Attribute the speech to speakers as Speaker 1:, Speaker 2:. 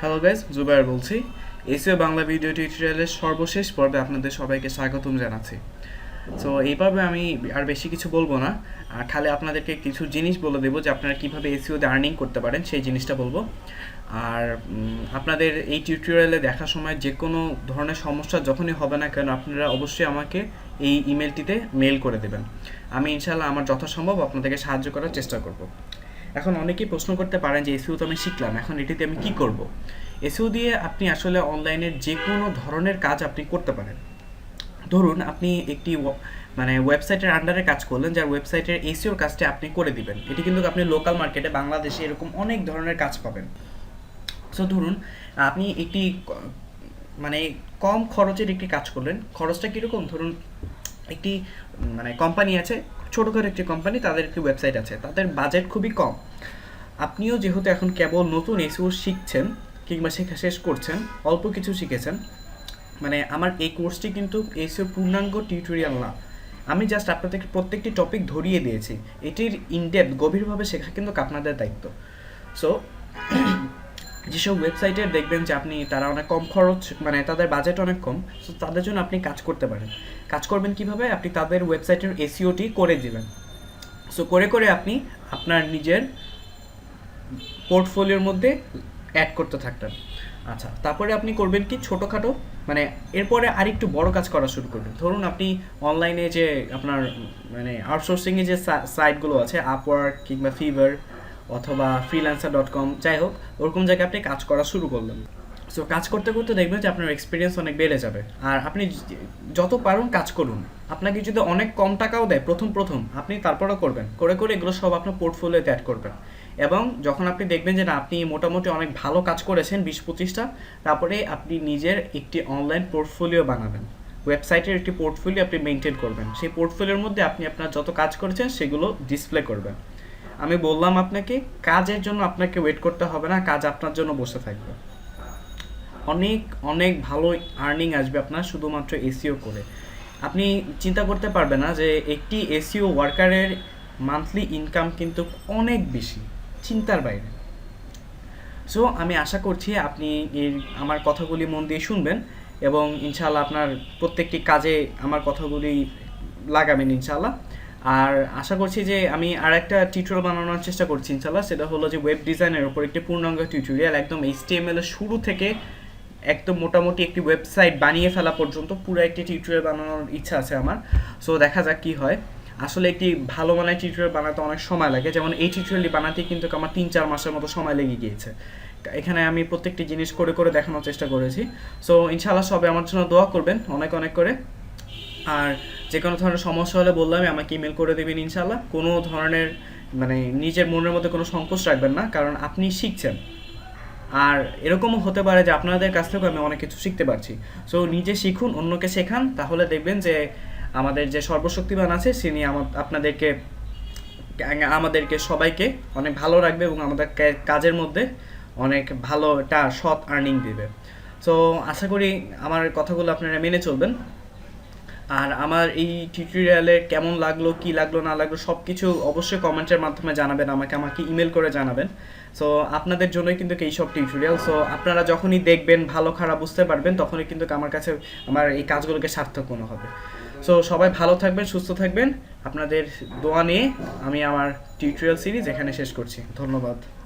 Speaker 1: Hello guys Jubair বলছি। SEO Bangla video টিউটোরিয়ালের সর্বশেষ পর্বে আপনাদের সবাইকে স্বাগতম জানাচ্ছি। সো এই পর্বে আমি আর বেশি কিছু বলব না। খালি আপনাদেরকে কিছু জিনিস বলে দেবো যে আপনারা কীভাবে এসিওতে আর্নিং করতে পারেন, সেই জিনিসটা বলব। আর আপনাদের এই টিউটোরিয়ালে দেখার সময় যে কোনো ধরনের সমস্যা যখনই হবে না কেন, আপনারা অবশ্যই আমাকে এই ইমেলটিতে মেল করে দেবেন। আমি ইনশাল্লাহ আমার যথাসম্ভব আপনাদেরকে সাহায্য করার চেষ্টা করব। এখন অনেকেই প্রশ্ন করতে পারেন যে এসিও তো আমি শিখলাম, এখন এটিতে আমি কি করব? এসিও দিয়ে আপনি আসলে অনলাইনের যে কোনো ধরনের কাজ আপনি করতে পারেন। ধরুন, আপনি একটি মানে ওয়েবসাইটের আন্ডারে কাজ করলেন, যার ওয়েবসাইটের এসিওর কাজটি আপনি করে দিবেন। এটি কিন্তু আপনি লোকাল মার্কেটে বাংলাদেশে এরকম অনেক ধরনের কাজ পাবেন। সো ধরুন, আপনি একটি মানে কম খরচের একটি কাজ করলেন। খরচটা কীরকম? ধরুন, একটি মানে কোম্পানি আছে ছোটোখাটো একটি কোম্পানি তাদের একটি ওয়েবসাইট আছে। তাদের বাজেট খুবই কম। আপনিও যেহেতু এখন কেবল নতুন এসিও শিখছেন, কিংবা শেখা শেষ করছেন, অল্প কিছু শিখেছেন মানে আমার এই কোর্সটি কিন্তু এসিও পূর্ণাঙ্গ টিউটোরিয়াল না। আমি জাস্ট আপনাদেরকে প্রত্যেকটি টপিক ধরিয়ে দিয়েছি। এটির ইনডেপথ গভীরভাবে শেখা কিন্তু আপনাদের দায়িত্ব। সো যেসব ওয়েবসাইটে দেখবেন যে আপনি, তারা অনেক কম খরচ মানে তাদের বাজেট অনেক কম সো তাদের জন্য আপনি কাজ করতে পারেন। কাজ করবেন কীভাবে? আপনি তাদের ওয়েবসাইটের এসিওটি করে দিবেন। সো করে করে আপনি আপনার নিজের পোর্টফোলিওর মধ্যে অ্যাড করতে থাকতেন। আচ্ছা তারপরে আপনি করবেন কি? ছোটোখাটো মানে এরপরে আরেকটু বড় কাজ করা শুরু করবেন। ধরুন আপনি অনলাইনে যে আপনার মানে আউটসোর্সিংয়ে যে সাইটগুলো আছে আপওয়ার্ক কিংবা ফিভার অথবা ফ্রিল্যান্সার ডট কম যাই হোক, ওরকম জায়গায় আপনি কাজ করা শুরু করলেন। সো কাজ করতে করতে দেখবেন যে আপনার এক্সপিরিয়েন্স অনেক বেড়ে যাবে। আর আপনি যত পারুন কাজ করুন। আপনাকে যদি অনেক কম টাকাও দেয়, প্রথম প্রথম, আপনি তারপরও করবেন। করে করে এগুলো সব আপনার পোর্টফোলিওতে অ্যাড করবেন। এবং যখন আপনি দেখবেন যে না, আপনি মোটামুটি অনেক ভালো কাজ করেছেন, বিশ পঁচিশটা, তারপরে আপনি নিজের একটি অনলাইন পোর্টফোলিও বানাবেন। ওয়েবসাইটের একটি পোর্টফোলিও আপনি মেনটেন করবেন। সেই পোর্টফোলিওর মধ্যে আপনি আপনার যত কাজ করেছেন, সেগুলো ডিসপ্লে করবেন। আমি বললাম আপনাকে, কাজের জন্য আপনাকে ওয়েট করতে হবে না, কাজ আপনার জন্য বসে থাকবে। অনেক অনেক ভালো আর্নিং আসবে আপনার, শুধুমাত্র এসিও করে। আপনি চিন্তা করতে পারবেন না যে একটি এসিও ওয়ার্কারের মান্থলি ইনকাম কিন্তু অনেক বেশি, চিন্তার বাইরে। সো আমি আশা করছি আপনি আমার কথাগুলি মন দিয়ে শুনবেন এবং ইনশাআল্লাহ আপনার প্রত্যেকটি কাজে আমার কথাগুলি লাগাবেন ইনশাআল্লাহ। আর আশা করছি যে আমি আর একটা টিউটোরিয়াল বানানোর চেষ্টা করছি ইনশাল্লাহ সেটা হলো যে ওয়েব ডিজাইনের উপর একটি পূর্ণাঙ্গ টিউটোরিয়াল একদম এইচটিএমএল এর শুরু থেকে একদম মোটামুটি একটি ওয়েবসাইট বানিয়ে ফেলা পর্যন্ত পুরো একটি টিউটোরিয়াল বানানোর ইচ্ছা আছে আমার। সো দেখা যাক কি হয়। আসলে একটি ভালো মানের টিউটোরিয়াল বানাতে অনেক সময় লাগে। যেমন এই টিউটোরিয়ালটি বানাতে কিন্তু আমার তিন, চার মাসের মতো সময় লেগে গিয়েছে। এখানে আমি প্রত্যেকটি জিনিস করে করে দেখানোর চেষ্টা করেছি। সো ইনশাআল্লাহ সবে আমার জন্য দোয়া করবেন, অনেক অনেক করে। আর যে কোনো ধরনের সমস্যা হলে বললামই, আমাকে ইমেল করে দেবেন ইনশাল্লাহ কোনো ধরনের মানে নিজের মনের মধ্যে কোনো সংকোচ রাখবেন না, কারণ আপনি শিখছেন। আর এরকমও হতে পারে যে আপনাদের কাছ থেকেও আমি অনেক কিছু শিখতে পারছি। সো নিজে শিখুন, অন্যকে শেখান, তাহলে দেখবেন যে আমাদের যে সর্বশক্তিমান আছে তিনি আপনাদেরকে আমাদেরকে সবাইকে অনেক ভালো রাখবে এবং আমাদের কাজের মধ্যে অনেক ভালো একটা সৎ আর্নিং দিবে। সো আশা করি আমার কথাগুলো আপনারা মেনে চলবেন। আর আমার এই টিউটোরিয়ালে কেমন লাগল, কি লাগল, না লাগল সব কিছু অবশ্যই কমেন্টের মাধ্যমে জানাবেন, আমাকে আমাকে ইমেল করে জানাবেন। সো আপনাদের জন্যই কিন্তু এই সব টিউটোরিয়াল সো আপনারা যখনই দেখবেন ভালো, খারাপ বুঝতে পারবেন, তখনই কিন্তু আমার কাছে আমার এই কাজগুলোকে সার্থক মনে হবে। সো সবাই ভালো থাকবেন, সুস্থ থাকবেন। আপনাদের দোয়া নিয়ে আমি আমার টিউটোরিয়াল সিরিজ এখানে শেষ করছি। ধন্যবাদ।